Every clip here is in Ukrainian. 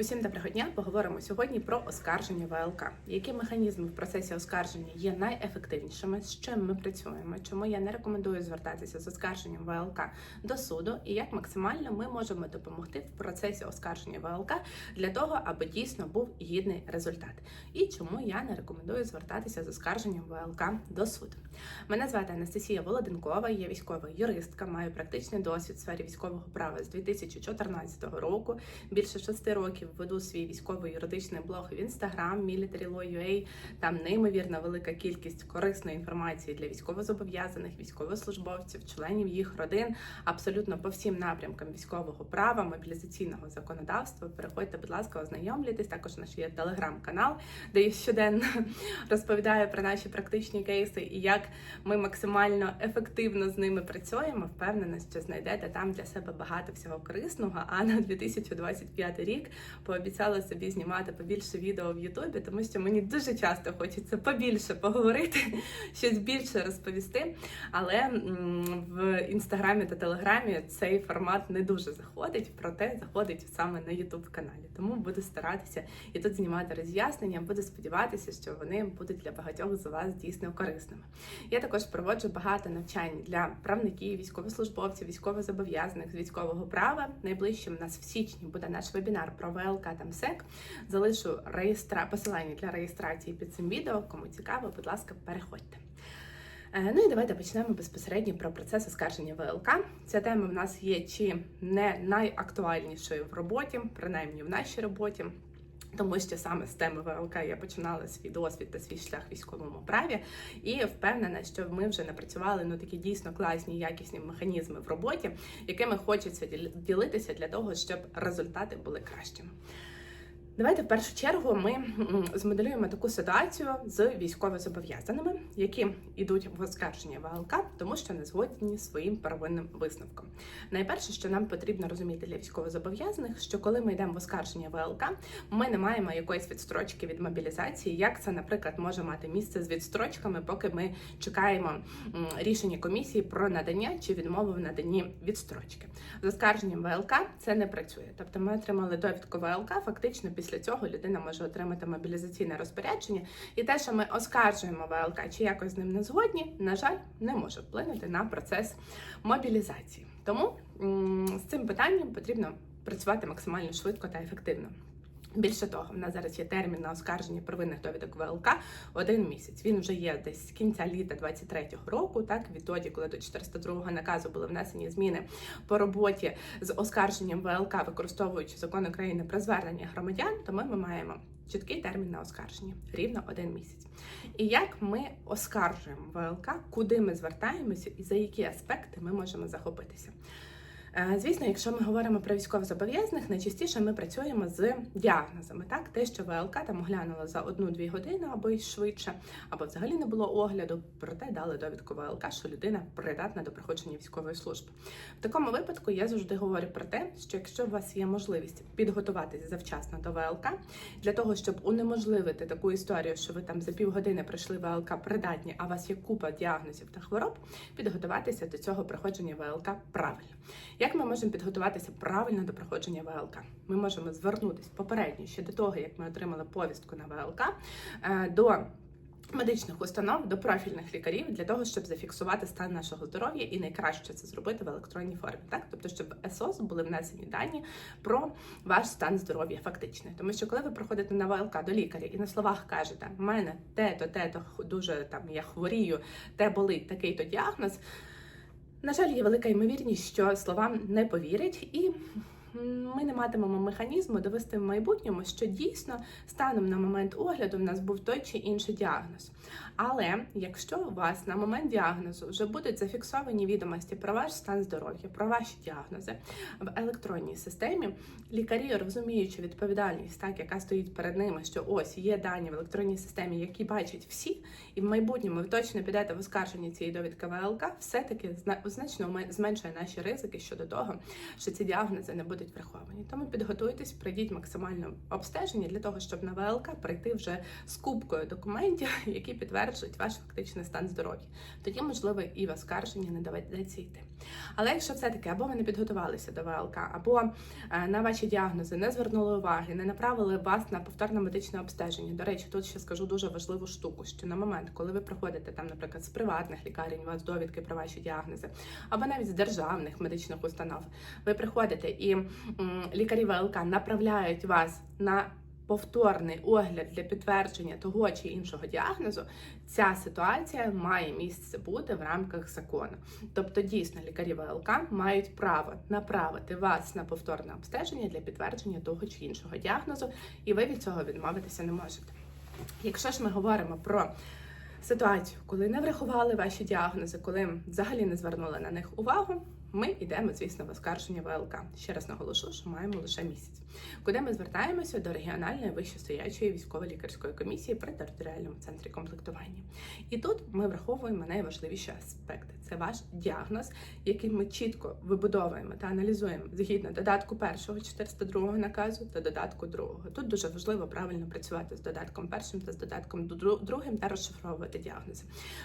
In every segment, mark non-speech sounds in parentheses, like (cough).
Усім доброго дня. Поговоримо сьогодні про оскарження ВЛК. Які механізми в процесі оскарження є найефективнішими, з чим ми працюємо, чому я не рекомендую звертатися з оскарженням ВЛК до суду, і як максимально ми можемо допомогти в процесі оскарження ВЛК для того, аби дійсно був гідний результат. І чому я не рекомендую звертатися з оскарженням ВЛК до суду. Мене звати Анастасія Володенкова, я військова юристка, маю практичний досвід в сфері військового права з 2014 року. Більше шести років веду свій військовий юридичний блог в Instagram, military.law.ua. Там неймовірна велика кількість корисної інформації для військовозобов'язаних, військовослужбовців, членів їх родин, абсолютно по всім напрямкам військового права, мобілізаційного законодавства. Переходьте, будь ласка, ознайомлюйтесь. Також наш є телеграм-канал, де я щоденно (laughs) розповідаю про наші практичні кейси і як ми максимально ефективно з ними працюємо. Впевнена, що знайдете там для себе багато всього корисного. А на 2025 рік пообіцяла собі знімати побільше відео в Ютубі, тому що мені дуже часто хочеться побільше поговорити, (laughs) щось більше розповісти. Але в інстаграмі та телеграмі цей формат не дуже заходить, проте заходить саме на Ютуб каналі. Тому буду старатися і тут знімати роз'яснення. Буду сподіватися, що вони будуть для багатьох з вас дійсно корисними. Я також проводжу багато навчань для правників, військовослужбовців, військовозобов'язаних з військового права. Найближчим у нас в січні буде наш вебінар про ВЛК там СЕК. Залишу реєстра... посилання для реєстрації під цим відео. Кому цікаво, будь ласка, переходьте. Е, Ну і давайте почнемо безпосередньо про процес оскарження ВЛК. Ця тема в нас є чи не найактуальнішою в роботі, принаймні в нашій роботі. Тому що саме з теми ВЛК я починала свій досвід та свій шлях в військовому праві, і впевнена, що ми вже напрацювали ну такі дійсно класні якісні механізми в роботі, якими хочеться діл- ділитися для того, щоб результати були кращими. Давайте в першу чергу ми змоделюємо таку ситуацію з військовозобов'язаними, які йдуть в оскарження ВЛК, тому що не згодні своїм первинним висновком. Найперше, що нам потрібно розуміти для військовозобов'язаних, що коли ми йдемо в оскарження ВЛК, ми не маємо якоїсь відстрочки від мобілізації, як це, наприклад, може мати місце з відстрочками, поки ми чекаємо рішення комісії про надання чи відмову в наданні відстрочки. З оскарженням ВЛК це не працює. Тобто ми отримали довідку ВЛК, фактично після цього людина може отримати мобілізаційне розпорядження, і те, що ми оскаржуємо ВЛК чи якось з ним не згодні, на жаль, не може вплинути на процес мобілізації. Тому з цим питанням потрібно працювати максимально швидко та ефективно. Більше того, в нас зараз є термін на оскарження первинних довідок ВЛК один місяць. Він вже є десь з кінця літа 23-го року, так відтоді, коли до 402 наказу були внесені зміни по роботі з оскарженням ВЛК, використовуючи закон України про звернення громадян, то ми, ми маємо чіткий термін на оскарження рівно один місяць. І як ми оскаржуємо ВЛК, куди ми звертаємося і за які аспекти ми можемо захопитися. Е, Звісно, якщо ми говоримо про військовозобов'язаних, найчастіше ми працюємо з діагнозами. Так, те, що ВЛК там оглянула за одну-дві години або й швидше, або взагалі не було огляду, проте дали довідку ВЛК, що людина придатна до проходження військової служби. В такому випадку я завжди говорю про те, що якщо у вас є можливість підготуватися завчасно до ВЛК, для того, щоб унеможливити таку історію, що ви там за півгодини пройшли ВЛК придатні, а у вас є купа діагнозів та хвороб, підготуватися до цього проходження ВЛК правильно. Як ми можемо підготуватися правильно до проходження ВЛК? Ми можемо звернутися попередньо ще до того, як ми отримали повістку на ВЛК, е, до медичних установ, до профільних лікарів для того, щоб зафіксувати стан нашого здоров'я і найкраще це зробити в електронній формі, так тобто, щоб в ЕСОС були внесені дані про ваш стан здоров'я фактичний. Тому що коли ви приходите на ВЛК до лікаря і на словах кажете, в мене те-то, те-то дуже там я хворію, те болить такий то діагноз. На жаль, є велика ймовірність, що словам не повірять, і ми не матимемо механізму довести в майбутньому, що дійсно станом на момент огляду в нас був той чи інший діагноз. Але якщо у вас на момент діагнозу вже будуть зафіксовані відомості про ваш стан здоров'я, про ваші діагнози в електронній системі, лікарі, розуміючи відповідальність, так яка стоїть перед ними, що ось є дані в електронній системі, які бачать всі, і в майбутньому ви точно підете в оскарження цієї довідки ВЛК, все таки значно зменшує наші ризики щодо того, що ці діагнози не будуть будуть враховані. Тому підготуйтесь, пройдіть максимальне обстеження для того, щоб на ВЛК прийти вже з кубкою документів, які підтверджують ваш фактичний стан здоров'я. Тоді, можливо, і в оскарження не доведеться йти. Але якщо все-таки або ви не підготувалися до ВЛК, або е, на ваші діагнози не звернули уваги, не направили вас на повторне медичне обстеження. До речі, тут ще скажу дуже важливу штуку, що на момент, коли ви приходите там, наприклад, з приватних лікарень, у вас довідки про ваші діагнози, або навіть з державних медичних установ, ви приходите і лікарі ВЛК направляють вас на повторний огляд для підтвердження того чи іншого діагнозу, ця ситуація має місце бути в рамках закону. Тобто, дійсно, лікарі ВЛК мають право направити вас на повторне обстеження для підтвердження того чи іншого діагнозу, і ви від цього відмовитися не можете. Якщо ж ми говоримо про ситуацію, коли не врахували ваші діагнози, коли взагалі не звернули на них увагу, ми йдемо, звісно, в оскарження ВЛК. Ще раз наголошу, що маємо лише місяць, куди ми звертаємося до регіональної вищестоячої військово-лікарської комісії при територіальному центрі комплектування. І тут ми враховуємо найважливіші аспекти: це ваш діагноз, який ми чітко вибудовуємо та аналізуємо згідно додатку першого 402 наказу та додатку другого. Тут дуже важливо правильно працювати з додатком першим та з додатком другим та розшифровувати діагнози.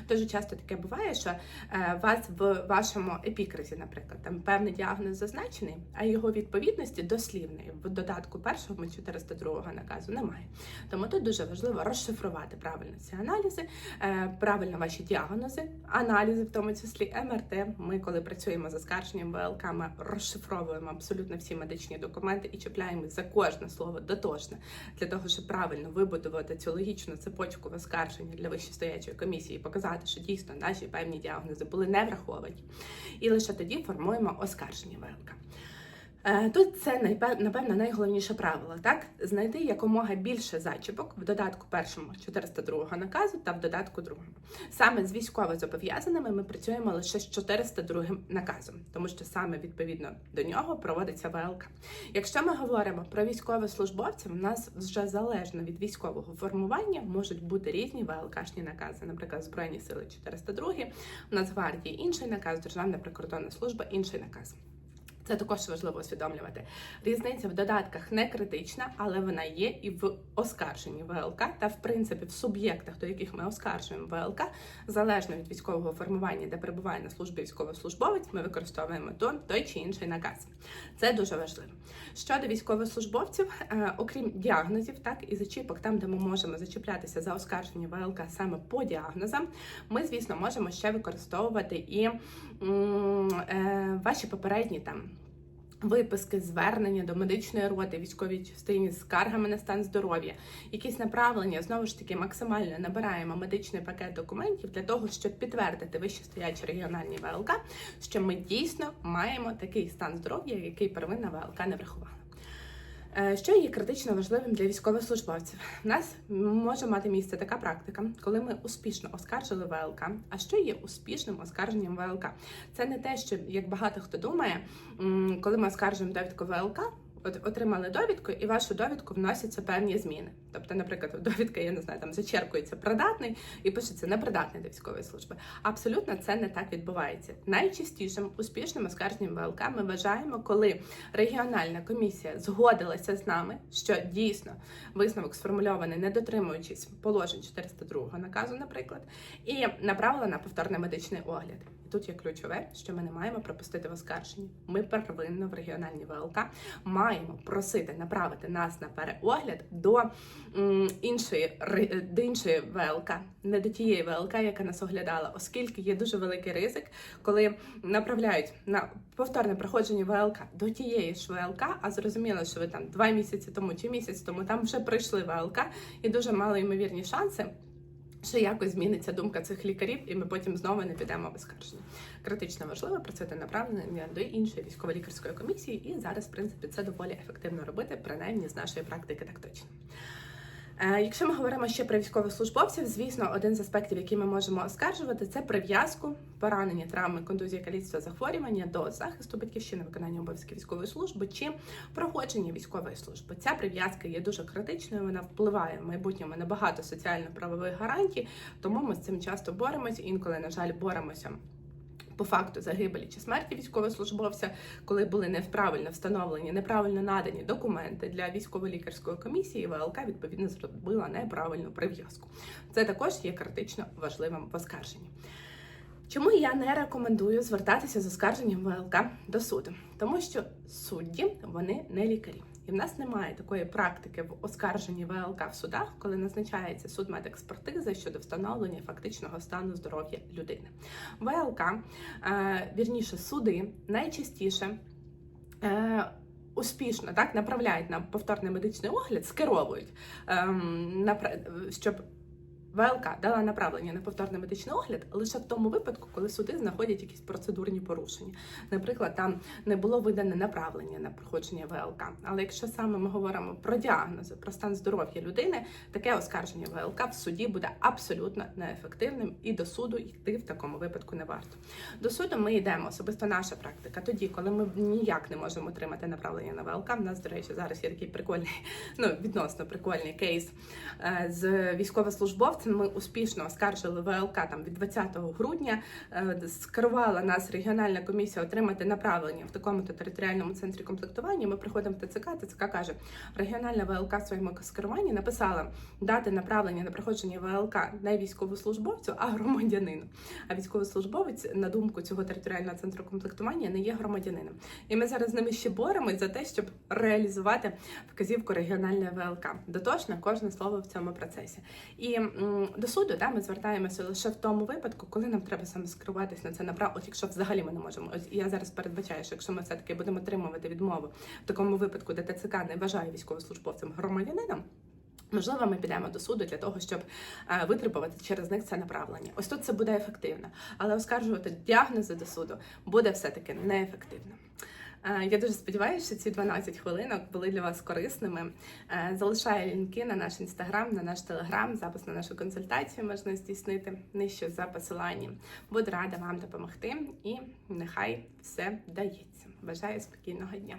Дуже часто таке буває, що е, вас в вашому епікризі, наприклад, там певний діагноз зазначений, а його відповідності дослівної в додатку першого 402 наказу немає. Тому тут дуже важливо розшифрувати правильно ці аналізи, е, правильно ваші діагнози, аналізи, в тому числі МРТ. Ми, коли працюємо з оскарженням ВЛК, ми розшифровуємо абсолютно всі медичні документи і чіпляємось за кожне слово дотошне для того, щоб правильно вибудувати цю логічну цепочку в оскарженні для вищестоячої комісії, і показати, що дійсно наші певні діагнози були не враховані. І лише тоді формуємо оскарження ВЛК. Е, Тут це напевно найголовніше правило, так знайти якомога більше зачіпок в додатку першому 402 наказу та в додатку другому. Саме з військово зобов'язаними ми працюємо лише з 402 наказом, тому що саме відповідно до нього проводиться ВЛК. Якщо ми говоримо про військовослужбовців, у нас вже залежно від військового формування можуть бути різні ВЛКшні накази. Наприклад, Збройні сили 402, у Нацгвардії інший наказ, Державна прикордонна служба інший наказ. Це також важливо усвідомлювати. Різниця в додатках не критична, але вона є і в оскарженні ВЛК та в принципі в суб'єктах, до яких ми оскаржуємо ВЛК, залежно від військового формування, де перебуває на службі військовослужбовець, ми використовуємо то- той чи інший наказ. Це дуже важливо. Щодо військовослужбовців, е, окрім діагнозів, так і зачіпок, там, де ми можемо зачіплятися за оскарження ВЛК саме по діагнозам, ми, звісно, можемо ще використовувати і е, ваші попередні там. Виписки, звернення до медичної роти, військовій частині скаргами на стан здоров'я, якісь направлення знову ж таки максимально набираємо медичний пакет документів для того, щоб підтвердити вищестоячі регіональні ВЛК, що ми дійсно маємо такий стан здоров'я, який первинна ВЛК не врахувала. Е, Що є критично важливим для військовослужбовців? У нас може мати місце така практика, коли ми успішно оскаржили ВЛК. А що є успішним оскарженням ВЛК? Це не те, що як багато хто думає, коли ми оскаржуємо довідку ВЛК. От отримали довідку, і вашу довідку вносяться певні зміни. Тобто, наприклад, довідка, я не знаю, там зачеркується придатний і пишеться непридатний до військової служби. Абсолютно це не так відбувається. Найчастішим успішним оскарженням ВЛК ми вважаємо, коли регіональна комісія згодилася з нами, що дійсно висновок сформульований, не дотримуючись положень 402 наказу, наприклад, і направила на повторний медичний огляд. Тут є ключове, що ми не маємо пропустити в оскарженні. Ми первинно в регіональній ВЛК маємо просити направити нас на переогляд до іншої до іншої ВЛК, не до тієї ВЛК, яка нас оглядала, оскільки є дуже великий ризик, коли направляють на повторне проходження ВЛК до тієї ж ВЛК, а зрозуміло, що ви там два місяці тому чи місяць тому там вже пройшли ВЛК, і дуже мало ймовірні шанси. Що якось зміниться думка цих лікарів, і ми потім знову не підемо оскарження. Критично важливо працювати направлення до іншої військово-лікарської комісії, і зараз, в принципі, це доволі ефективно робити, принаймні з нашої практики, так точно. Е, Якщо ми говоримо ще про військовослужбовців, звісно, один з аспектів, який ми можемо оскаржувати, це прив'язку, поранення, травми, контузії, каліцтва, захворювання до захисту батьківщини, виконання обов'язків військової служби чи проходження військової служби. Ця прив'язка є дуже критичною. Вона впливає в майбутньому на багато соціально-правових гарантій, тому ми з цим часто боремося. Інколи, на жаль, боремося По факту загибелі чи смерті військовослужбовця, коли були неправильно встановлені, неправильно надані документи для військово-лікарської комісії, ВЛК відповідно зробила неправильну прив'язку. Це також є критично важливим в оскарженні. Чому я не рекомендую звертатися з оскарженням ВЛК до суду? Тому що судді вони не лікарі. І в нас немає такої практики в оскарженні ВЛК в судах, коли назначається судмедекспертиза щодо встановлення фактичного стану здоров'я людини. ВЛК, е, вірніше, суди найчастіше. Е, Успішно так направляють на повторний медичний огляд, скеровують, ем, щоб ВЛК дала направлення на повторний медичний огляд лише в тому випадку, коли суди знаходять якісь процедурні порушення. Наприклад, там не було видане направлення на проходження ВЛК. Але якщо саме ми говоримо про діагнози, про стан здоров'я людини, таке оскарження ВЛК в суді буде абсолютно неефективним, і до суду йти в такому випадку не варто. До суду ми йдемо особисто наша практика. Тоді, коли ми ніяк не можемо отримати направлення на ВЛК, в нас, до речі, зараз є такий прикольний, ну відносно прикольний кейс е, з військовослужбовцем. Ми успішно оскаржили ВЛК там від 20 грудня. Е, Скерувала нас регіональна комісія отримати направлення в такому-то територіальному центрі комплектування. Ми приходимо в ТЦК. ТЦК каже, регіональна ВЛК в своєму скеруванні написала дати направлення на проходження ВЛК не військовослужбовцю, а громадянину. А військовослужбовець, на думку цього територіального центру комплектування, не є громадянином. І ми зараз з ними ще боремось за те, щоб реалізувати вказівку регіональної ВЛК. Дотошно кожне слово в цьому процесі. І до суду да, ми звертаємося лише в тому випадку, коли нам треба саме скеруватись на це направо. От якщо взагалі ми не можемо. Ось я зараз передбачаю, що якщо ми все таки будемо отримувати відмову в такому випадку, де ТЦК не вважає військовослужбовцем громадянином. Можливо, ми підемо до суду для того, щоб е, витребувати через них це направлення. Ось тут це буде ефективно, але оскаржувати діагнози до суду буде все-таки неефективно. Е, Я дуже сподіваюся, що ці 12 хвилинок були для вас корисними. Е, Залишаю лінки на наш інстаграм, на наш телеграм, запис на нашу консультацію можна здійснити нижче за посиланням. Буду рада вам допомогти і нехай все вдається. Бажаю спокійного дня.